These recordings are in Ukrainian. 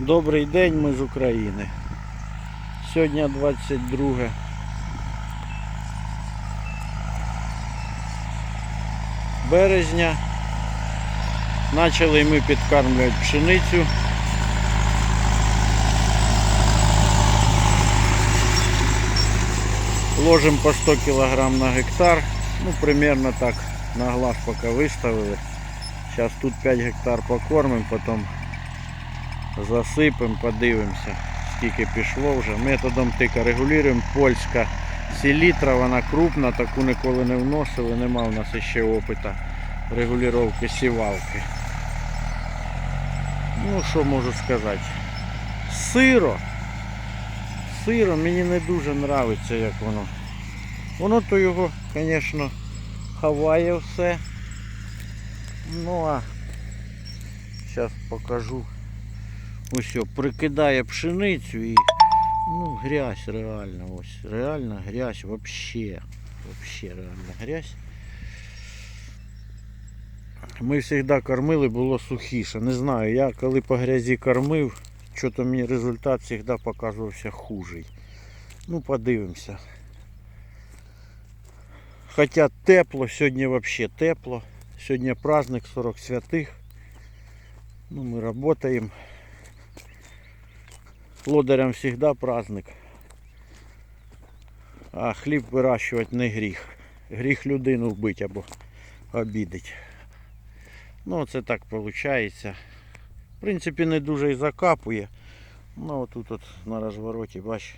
Добрий день, ми з України. Сьогодні 22 березня. Почали ми підкармлювати пшеницю. Ложимо по 100 кг на гектар. Ну, примерно так на глаз поки виставили. Зараз тут 5 гектар покормимо, потім засипемо, подивимося, скільки пішло вже. Методом тика регулюємо. Польська селітра, вона крупна, таку ніколи не вносили, нема у нас ще опита регулювання сівалки. Ну що можу сказати? Сиро. Сиро мені не дуже подобається, як воно. Воно то його, звісно, хаває все. Ну а зараз покажу. Ось о, прикидає пшеницю і ну грязь реально ось. Реально грязь вообще. Вообще реально грязь. Ми завжди кормили, було сухіше. Не знаю, я коли по грязі кормив, що-то мені результат завжди показувався хужий. Ну, подивимося. Хоча тепло, сьогодні взагалі тепло. Сьогодні праздник 40 святих. Ну, ми працюємо. Лодарям завжди праздник. А хліб вирощувати не гріх. Гріх людину вбити або обідати. Ну це так виходить. В принципі не дуже і закапує. Ну отут от на розвороті, бач.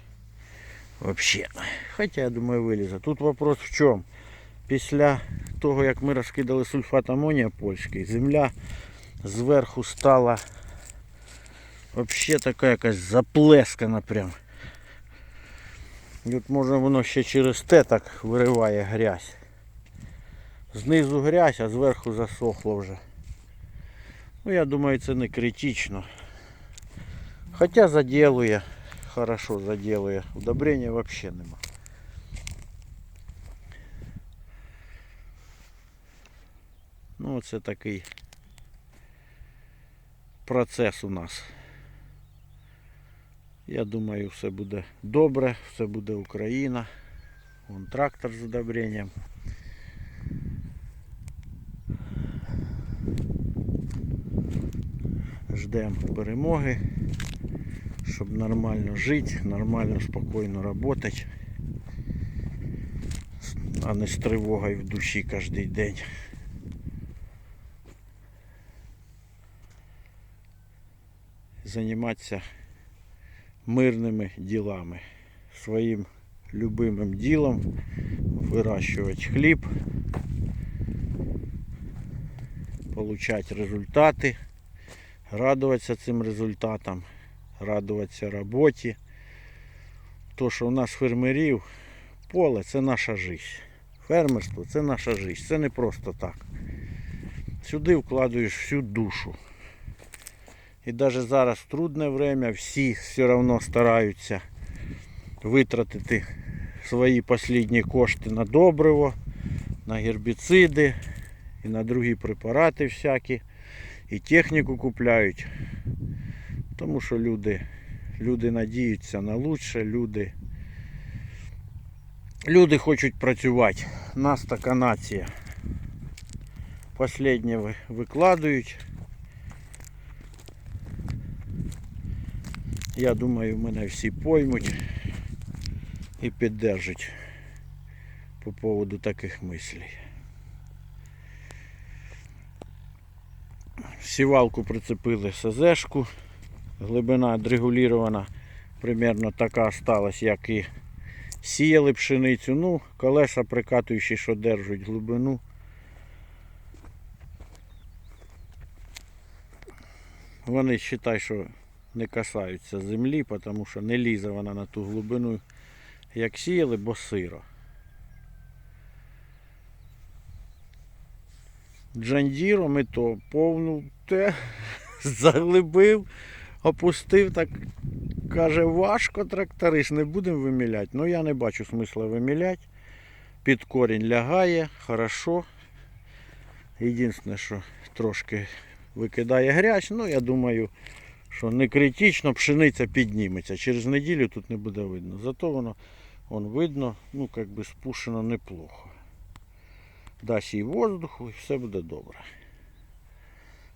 Вообще. Хоча я думаю вилізе. Тут вопрос в чому? Після того як ми розкидали сульфат амонія польський, земля зверху стала вообще така якась заплескана прям. І от може воно ще через те так вириває грязь. Знизу грязь, а зверху засохло вже. Ну я думаю це не критично. Хоча заділує, хорошо заділує. Удобрення взагалі нема. Ну це такий процес у нас. Я думаю, все буде добре, все буде Україна. Вон трактор з удобренням. Ждемо перемоги, щоб нормально жити, нормально, спокійно працювати, а не з тривогою в душі кожен день. Займатися мирними ділами, своїм любимим ділом, вирощувати хліб, получати результати, радуватися цим результатам, радуватися роботі. То, що у нас фермерів, поле це наша життя. Фермерство це наша життя. Це не просто так. Сюди вкладаєш всю душу. І навіть зараз в трудне время всі все одно стараються витратити свої останні кошти на добриво, на гербіциди і на другі препарати всякі. І техніку купляють. Тому що люди, люди надіються на лучше, люди, люди хочуть працювати. Нас така нація. Последнє ви- викладають. Я думаю, мене всі поймуть і піддержать по поводу таких мислей. Сівалку прицепили СЗшку. Глибина відрегулювана примерно така осталась, як і сіяли пшеницю. Ну, колеса прикатуючі, що держать глибину. Вони вважай, що не касаються землі, тому що не лізе вона на ту глибину, як сіяли, бо сиро. Джандіром і то повну те заглибив, опустив, так каже, важко тракторист, не будемо виміляти. Ну я не бачу смисла виміляти. Під корінь лягає, хорошо. Єдине, що трошки викидає грязь, ну я думаю, що не критично, пшениця підніметься. Через неділю тут не буде видно. Зато воно вон видно, ну як би спушено неплохо. Дасть їй воздуху і все буде добре.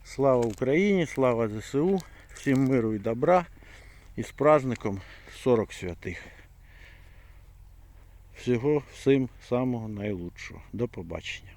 Слава Україні, слава ЗСУ, всім миру і добра. І з праздником 40 святих. Всього всім самого найлучшого. До побачення.